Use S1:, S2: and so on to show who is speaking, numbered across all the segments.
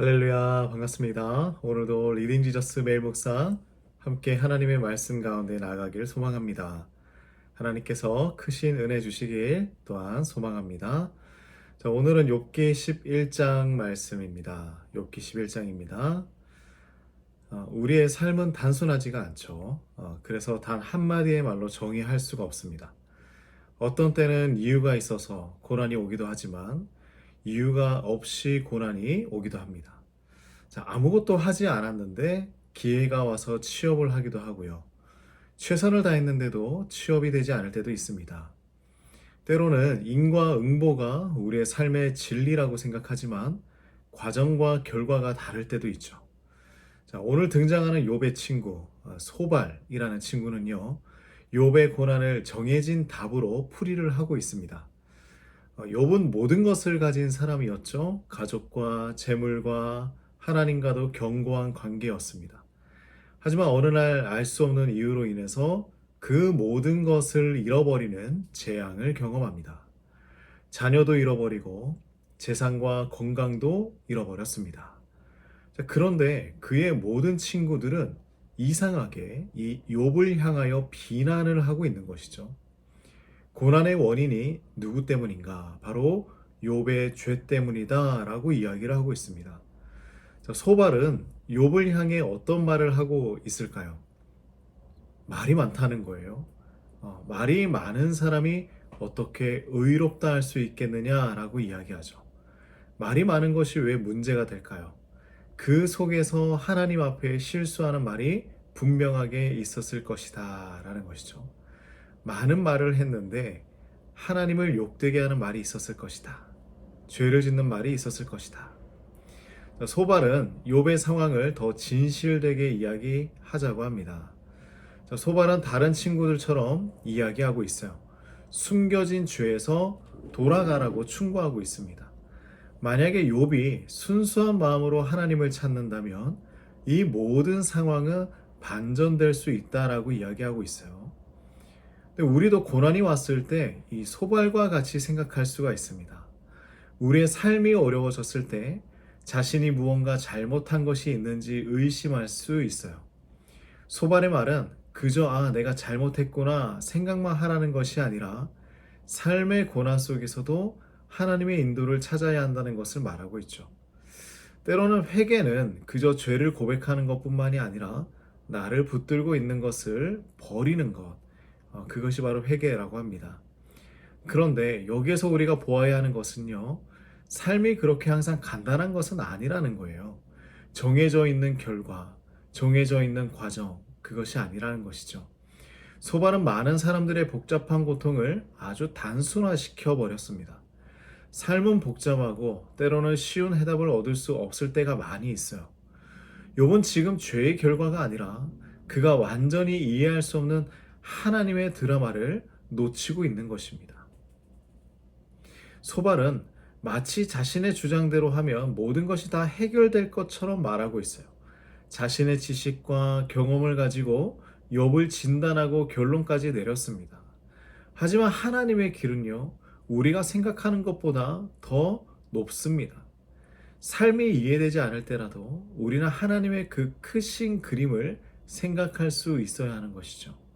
S1: 할렐루야 반갑습니다. 오늘도 리딩 지저스 매일 묵상 함께 하나님의 말씀 가운데 나아가길 소망합니다. 하나님께서 크신 은혜 주시길 또한 소망합니다. 자, 오늘은 욥기 11장 말씀입니다. 욥기 11장입니다. 어, 우리의 삶은 단순하지가 않죠. 어, 그래서 단 한마디의 말로 정의할 수가 없습니다. 어떤 때는 이유가 있어서 고난이 오기도 하지만 이유가 없이 고난이 오기도 합니다. 자, 아무것도 하지 않았는데 기회가 와서 취업을 하기도 하고요. 최선을 다했는데도 취업이 되지 않을 때도 있습니다. 때로는 인과응보가 우리의 삶의 진리라고 생각하지만 과정과 결과가 다를 때도 있죠. 자, 오늘 등장하는 욥의 친구 어, 소발이라는 친구는요. 욥의 고난을 정해진 답으로 풀이를 하고 있습니다. 어, 욥은 모든 것을 가진 사람이었죠. 가족과 재물과 하나님과도 견고한 관계였습니다. 하지만 어느 날 알 수 없는 이유로 인해서 그 모든 것을 잃어버리는 재앙을 경험합니다. 자녀도 잃어버리고 재산과 건강도 잃어버렸습니다. 자, 그런데 그의 모든 친구들은 이상하게 이 욥을 향하여 비난을 하고 있는 것이죠. 고난의 원인이 누구 때문인가? 바로 욥의 죄 때문이다라고 이야기를 하고 있습니다. 자, 소발은 욥을 향해 어떤 말을 하고 있을까요? 말이 많다는 거예요. 어, 말이 많은 사람이 어떻게 의롭다 할 수 있겠느냐라고 이야기하죠. 말이 많은 것이 왜 문제가 될까요? 그 속에서 하나님 앞에 실수하는 말이 분명하게 있었을 것이다 라는 것이죠. 많은 말을 했는데 하나님을 욕되게 하는 말이 있었을 것이다. 죄를 짓는 말이 있었을 것이다. 소발은 욥의 상황을 더 진실되게 이야기하자고 합니다. 소발은 다른 친구들처럼 이야기하고 있어요. 숨겨진 죄에서 돌아가라고 충고하고 있습니다. 만약에 욥이 순수한 마음으로 하나님을 찾는다면 이 모든 상황은 반전될 수 있다라고 이야기하고 있어요. 우리도 고난이 왔을 때 이 소발과 같이 생각할 수가 있습니다. 우리의 삶이 어려워졌을 때 자신이 무언가 잘못한 것이 있는지 의심할 수 있어요. 소발의 말은 그저 아, 내가 잘못했구나 생각만 하라는 것이 아니라 삶의 고난 속에서도 하나님의 인도를 찾아야 한다는 것을 말하고 있죠. 때로는 회개는 그저 죄를 고백하는 것뿐만이 아니라 나를 붙들고 있는 것을 버리는 것, 어, 그것이 바로 회개라고 합니다. 그런데 여기에서 우리가 보아야 하는 것은요, 삶이 그렇게 항상 간단한 것은 아니라는 거예요. 정해져 있는 결과, 정해져 있는 과정, 그것이 아니라는 것이죠. 소발은 많은 사람들의 복잡한 고통을 아주 단순화시켜 버렸습니다. 삶은 복잡하고 때로는 쉬운 해답을 얻을 수 없을 때가 많이 있어요. 욥은 지금 죄의 결과가 아니라 그가 완전히 이해할 수 없는 하나님의 드라마를 놓치고 있는 것입니다. 소발은 마치 자신의 주장대로 하면 모든 것이 다 해결될 것처럼 말하고 있어요. 자신의 지식과 경험을 가지고 욥을 진단하고 결론까지 내렸습니다. 하지만 하나님의 길은요, 우리가 생각하는 것보다 더 높습니다. 삶이 이해되지 않을 때라도 우리는 하나님의 그 크신 그림을 생각할 수 있어야 하는 것이죠.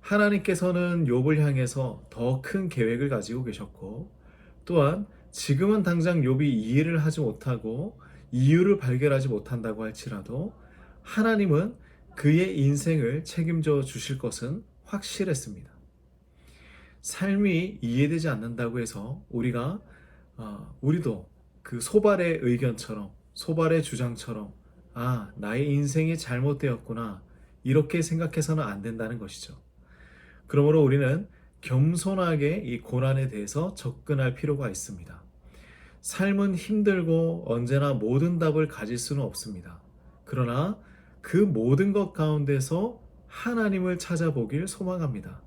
S1: 하나님께서는 욥을 향해서 더 큰 계획을 가지고 계셨고 또한 지금은 당장 욥이 이해를 하지 못하고 이유를 발견하지 못한다고 할지라도 하나님은 그의 인생을 책임져 주실 것은 확실했습니다. 삶이 이해되지 않는다고 해서 우리가 어, 우리도 그 소발의 의견처럼 소발의 주장처럼 아 나의 인생이 잘못되었구나 이렇게 생각해서는 안 된다는 것이죠. 그러므로 우리는 겸손하게 이 고난에 대해서 접근할 필요가 있습니다. 삶은 힘들고 언제나 모든 답을 가질 수는 없습니다. 그러나 그 모든 것 가운데서 하나님을 찾아보길 소망합니다.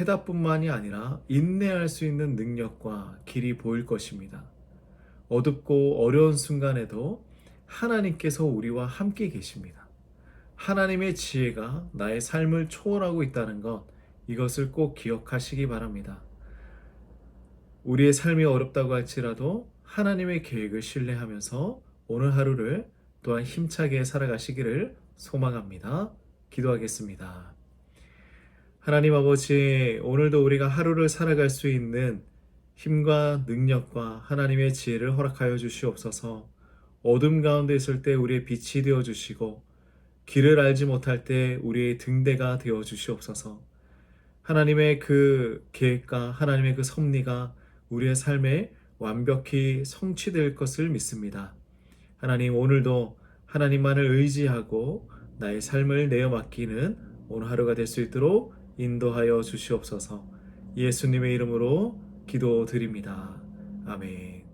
S1: 해답뿐만이 아니라 인내할 수 있는 능력과 길이 보일 것입니다. 어둡고 어려운 순간에도 하나님께서 우리와 함께 계십니다. 하나님의 지혜가 나의 삶을 초월하고 있다는 것, 이것을 꼭 기억하시기 바랍니다. 우리의 삶이 어렵다고 할지라도 하나님의 계획을 신뢰하면서 오늘 하루를 또한 힘차게 살아가시기를 소망합니다. 기도하겠습니다. 하나님 아버지, 오늘도 우리가 하루를 살아갈 수 있는 힘과 능력과 하나님의 지혜를 허락하여 주시옵소서. 어둠 가운데 있을 때 우리의 빛이 되어 주시고 길을 알지 못할 때 우리의 등대가 되어 주시옵소서. 하나님의 그 계획과 하나님의 그 섭리가 우리의 삶에 완벽히 성취될 것을 믿습니다. 하나님 오늘도 하나님만을 의지하고 나의 삶을 내어 맡기는 오늘 하루가 될 수 있도록 인도하여 주시옵소서. 예수님의 이름으로 기도드립니다. 아멘.